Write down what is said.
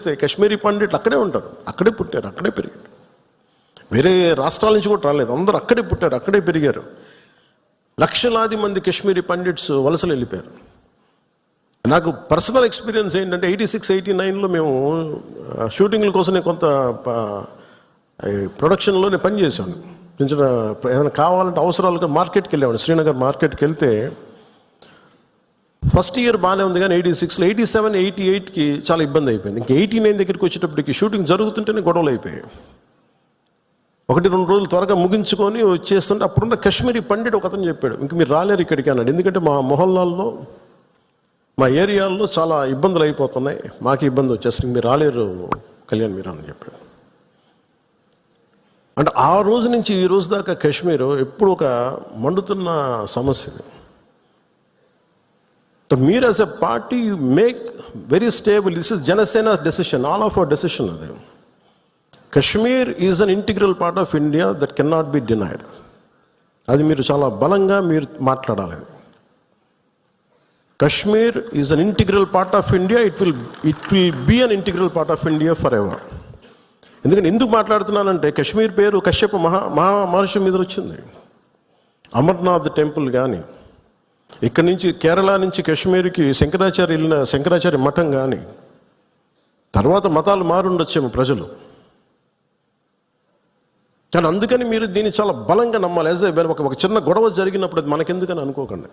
చేస్తే కాశ్మీరీ పండిట్లు అక్కడే ఉంటారు. అక్కడే పుట్టారు అక్కడే పెరిగారు. వేరే రాష్ట్రాల నుంచి కూడా రాలేదు. అందరూ అక్కడే పుట్టారు అక్కడే పెరిగారు. లక్షలాది మంది కశ్మీరీ పండిట్స్ వలసలు వెళ్ళిపోయారు. నాకు పర్సనల్ ఎక్స్పీరియన్స్ ఏంటంటే ఎయిటీ సిక్స్ ఎయిటీ నైన్లో మేము షూటింగ్ల కోసం నేను కొంత ప్రొడక్షన్లో నేను పనిచేశాను చిన్న చిన్న ఏదైనా కావాలంటే అవసరాలుగా మార్కెట్కి వెళ్ళేవాడిని. శ్రీనగర్ మార్కెట్కి వెళ్తే ఫస్ట్ ఇయర్ బాగానే ఉంది కానీ ఎయిటీ సిక్స్లో ఎయిటీ సెవెన్ ఎయిటీ ఎయిట్కి చాలా ఇబ్బంది అయిపోయింది. ఇంకా ఎయిటీ నైన్ దగ్గరికి వచ్చేటప్పటికి షూటింగ్ జరుగుతుంటేనే గొడవలు అయిపోయాయి. ఒకటి రెండు రోజులు త్వరగా ముగించుకొని వచ్చేస్తుంటే అప్పుడున్న కాశ్మీరీ పండిట్ ఒక అతను చెప్పాడు. ఇంక మీరు రాలేరు ఇక్కడికి అన్నాడు. ఎందుకంటే మా మొహల్లాల్లో మా ఏరియాల్లో చాలా ఇబ్బందులు అయిపోతున్నాయి. మాకు ఇబ్బంది వచ్చేస్తుంది. మీరు రాలేరు కళ్యాణ్ మీరు అని చెప్పాడు. అంటే ఆ రోజు నుంచి ఈ రోజు దాకా కాశ్మీర్ ఎప్పుడు ఒక మండుతున్న సమస్య So మీరు as a party make very stable this is Janasena decision all of our decision అది Kashmir is an integral part of India that cannot be denied అది మీరు చాలా బలంగా మీరు మాట్లాడాలి. Kashmir is an integral part of India it will it will be an integral part of India for ever ఎందుకంటే ఎందుకు మాట్లాడుతున్నానంటే కశ్మీర్ పేరు కశ్యప మహా మహా మహర్షి మీద వచ్చింది. అమర్నాథ్ టెంపుల్ కానీ ఇక్కడి నుంచి కేరళ నుంచి కాశ్మీర్కి శంకరాచార్య వెళ్ళిన శంకరాచార్య మఠం కానీ తర్వాత మతాలు మారుండొచ్చేమో ప్రజలు. కానీ అందుకని మీరు దీన్ని చాలా బలంగా నమ్మాలి. యాజ్ ఒక ఒక చిన్న గొడవ జరిగినప్పుడు అది మనకెందుకని అనుకోకండి.